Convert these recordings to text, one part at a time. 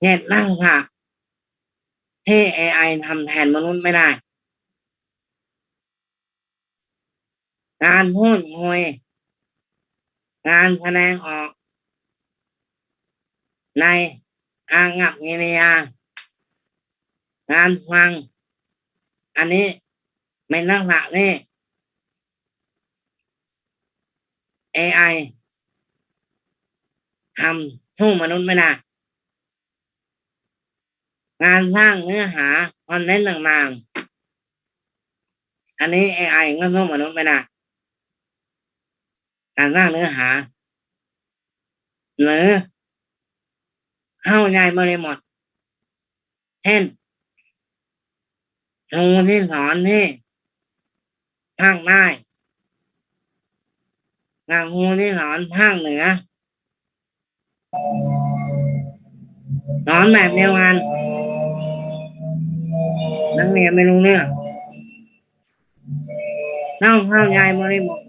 เน็ตนั่งค่ะที่ AI ทำแทนมนุษย์ไม่ได้ การพูดคุยงานแสดงออก ในอางับกิริยางานฟัง อันนี้เป็นลักษณะที่ AI ทำสู้มนุษย์ไม่ได้ งานสร้างเนื้อหาคอนเทนต์ต่างๆ อันนี้ AI ก็สู้มนุษย์ไม่ได้การสร้างเนื้อหา หรือเข้าใจบริบทเช่นครูที่สอนที่ภาคใต้กับครูที่สอนภาคเหนือสอนแบบเดียวกัน นักเรียนไม่รู้เรื่องต้องเข้าใจบริบท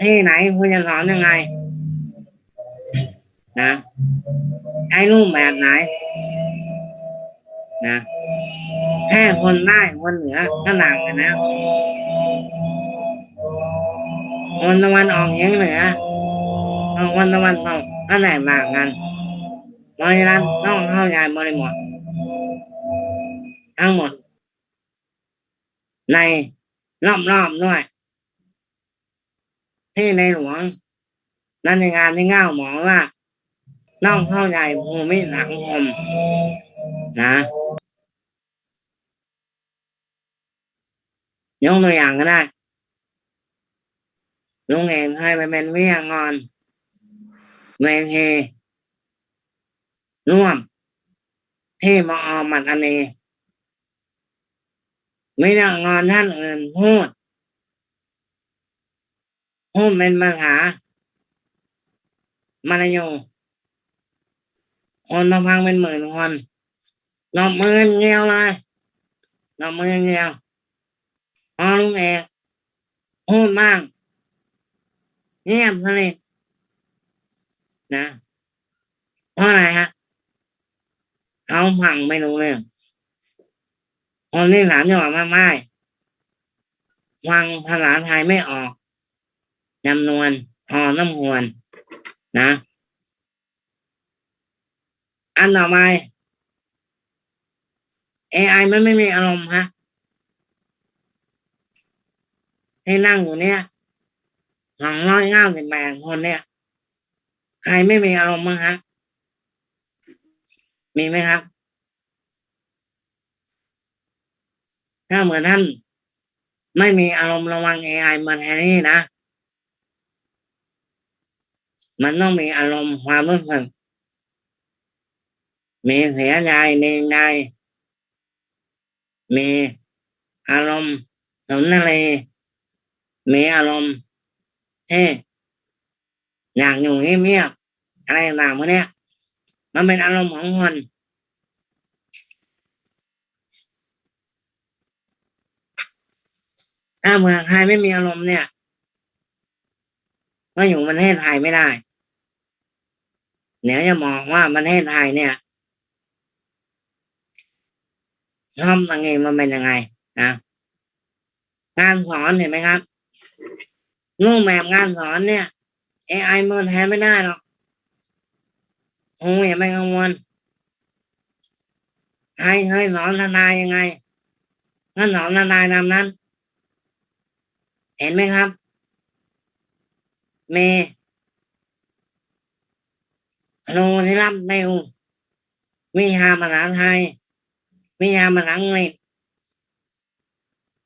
ที่ไหนคุณจะสอนยังไง นะใช้รูปแบบไหน นะ แค่คนใต้คนเหนือก็ต่างกันนะคนตะวันออกเฉียงเหนือคนตะวันตกก็แตกต่างกันเพราะฉะนั้นต้องเข้าใจบริบท ทั้งหมด ในรอบๆด้วย ที่ในหลวงรัชกาลที่เก้าหมอว่าต้องเข้าใจภูมิสังคมนะยกตัวอย่างก็ได้ลุงเองเคยไปเป็นวิทยากรเวทีร่วมที่มอมัดอันนี วิทยากรท่านอื่นพูดพูดเป็นภาษามลายูคนมาฟังเป็นหมื่นคนหลบมือเงียวเลยหลบมือเงียวพอลุงเอกพูดบ้างเงียบสนิทนะเพราะอะไรฮะเขาฟังไม่รู้เรื่อง คนที่ถามจังหวัดมาไม่ฟังภาษาไทยไม่ออกจำนวนพอน้ำควรนะ อันต่อไป AI มันไม่มีอารมณ์ฮะที่นั่งอยู่เนี่ยสองร้อยเก้าสิบแปดคนเนี่ย ใครไม่มีอารมณ์มั้งฮะ มีไหมครับ ถ้าเหมือนท่านไม่มีอารมณ์ระวัง AI มาแทนที่นะ มันต้องมีอารมณ์ความรู้สึกมีเสียใจมีใจมีอารมณ์สมนเลมีอารมณ์ที่อยากอยู่เงียบๆอะไรต่างๆพวกนี้มันเป็นอารมณ์ของคน ถ้า เมืองไทยไม่มีอารมณ์เนี่ย ก็อยู่ประเทศไทยไม่ได้เดี๋ยวจะมองว่าประเทศไทยเนี่ยทำยังไงมันเป็นยังไงนะการสอนเห็นไหมครับรูปแบบงานสอนเนี่ย AI มันแทนไม่ได้หรอกโอ้ยไม่กังวลใครเคยสอนทนายยังไงก็สอนทนายตามนั้น เห็นไหมครับ เมครูที่รับเร็ววิชาภาษาไทยวิชาภาษาอังกฤษ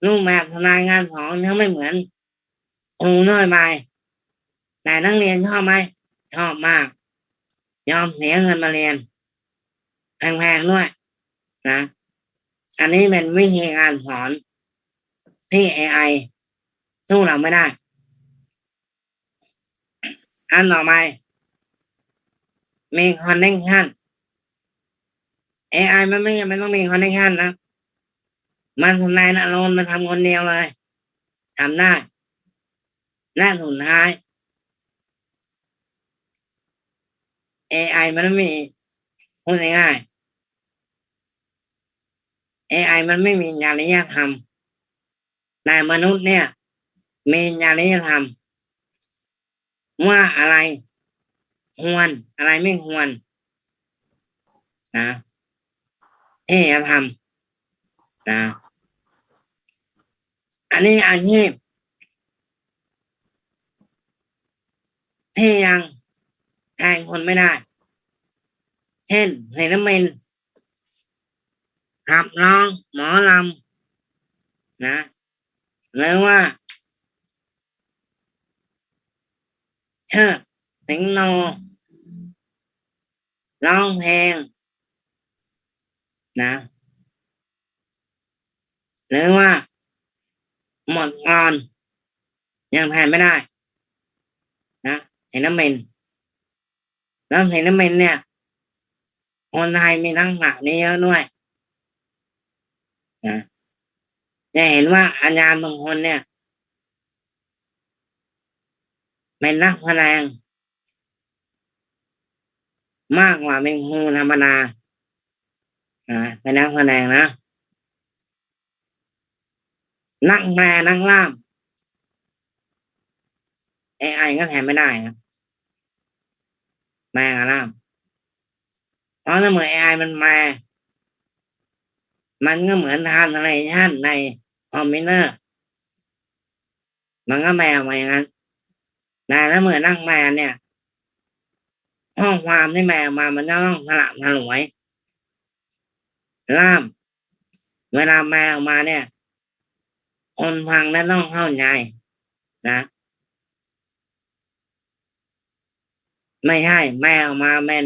รูปแบบทนายงานสอนเขาไม่เหมือนครูน้อยไปแต่นักเรียนชอบไหมชอบมาก ยอมเสียเงินมาเรียนแพงๆด้วยนะ อันนี้เป็นวิธีการสอนที่ AI สู้เราไม่ได้ อันต่อไปมีคอนเนคชั่น AI มันไม่ไม่ต้องมีคอนเนคชั่นนะ มันทำนายนะโลนมันทำคนเดียวเลยทำได้และสุดท้าย AI มันไม่มีพูดง่ายๆ AI มันไม่มีจริยธรรมแต่มนุษย์เนี่ย มีจริยธรรมว่าอะไรควรอะไรไม่ควรนะที่จะทำนะอันนี้อาชีพที่ยังแทนคนไม่ได้ เช่นศิลปินขับร้องหมอลำนะหรือว่า ชิดสิงโนร้องเพลงนะ หรือว่า หมดกรอน ยังแทนไม่ได้ นะเห็นน้ำเมนแล้วเห็นน้ำเมนเนี่ยคนไทยมีทั้งหลักนี้เยอะด้วยนะจะเห็นว่าอาจาบางคนเนี่ย เป็นนักแสดง มากกว่าเป็นครูธรรมดาอ่าเป็นนักแสดงนะนักแปลนักล่าม AI ก็แทนไม่ได้นะแปลกับล่ามเพราะถ้าเหมือน AI มันแปลมันก็เหมือนทานอะไรชั่นในคอมพิวเตอร์มันก็แปลออกมาอย่างนั้น แต่ถ้าเมื่อนนักแปลเนี่ยข้อความที่แปลออกมามันจะต้องสละสลวยล่าม เวลาแปลออกมาเนี่ย คนฟังนั้นต้องเข้าใจนะไม่ใช่แม่ออกมาเป็น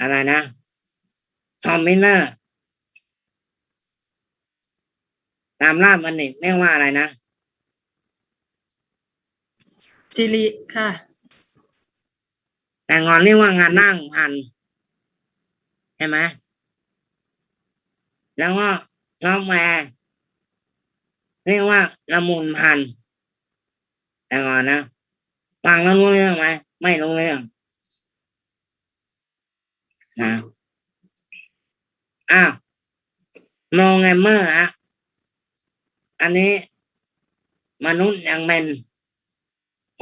อะไรนะคอมพิวเตอร์ตามรามันนี่เรียกว่าอะไรนะ จิริค่ะ แต่งอนเรียกว่างานนั่งพันใช่ไหมแล้วก็ร้องแวร์เรียกว่าละมุนพันแต่งอนนะฟังแล้วรู้เรื่องไหมไม่รู้เรื่องนะอ้าวโมแกรมเมอร์ฮะอันนี้มนุษย์ยังเป็น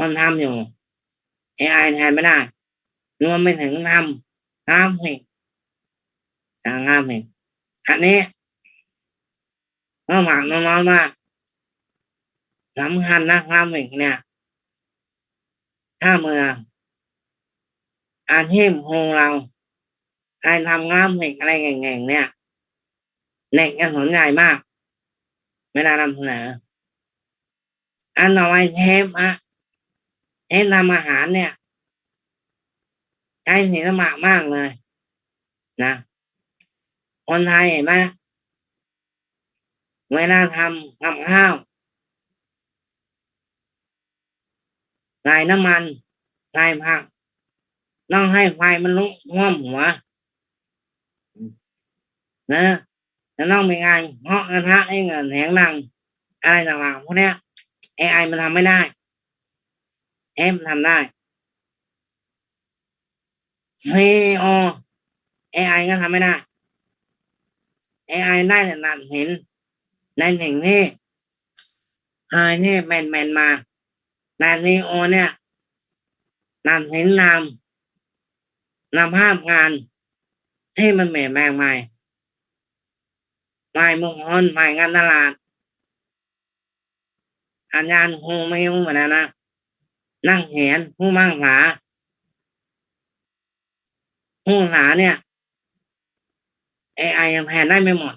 คนทำอยู่ AI แทนไม่ได้รวมไปถึงทำกราฟิกทางกราฟิกอันนี้ก็หวังน้องๆว่าสำคัญนะกราฟิกเนี่ย ถ้าเมื่ออาชีพของเราใครทำกราฟิกอะไรเก่งๆเนี่ยเด็กจะสนใจมากไม่ได้นำเสนออันต่อไปเชฟอะ เชฟทำอาหารเนี่ยใช้ศิลปะมากเลย นะคนไทยเห็นไหมเวลาทำกับข้าวใส่น้ำมันใส่ผักต้องให้ไฟมันลุกท่วมหัวนะจะต้องมีการเพาะกระทะให้เงินแหงดังอะไรต่างๆพวกนี้ย AI มันทำไม่ได้ เอ็มทำได้ CEO AI ก็ทำไม่ได้ AI ไอได้แต่ตัดเห็นในสิ่งที่เคยที่เป็นเป็นมาแต่ CEO เนี่ยตัดเห็นนำนำภาพงานที่มันเปลี่ยนแปลงใหม่ใหม่มุมคนใหม่งานตลาดอาจารย์ครูไม่รู้เหมือนกันนะ นั่งเขียนผู้มั่งษาผู้ภาษาเนี่ย AI ยังแทนได้ไม่หมด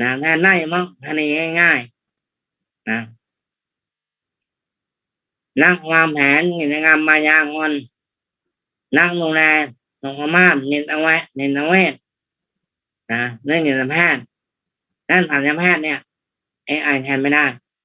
นะแทนได้มั้งแทนง่ายๆนะนักวางแผนกิจกรรมมายากลนักดูแลสุขภาพนิตเวชนิตเวชนะเรื่องจิตแพทย์ด้านสัญญแพทย์เนี่ย AI แทนไม่ได้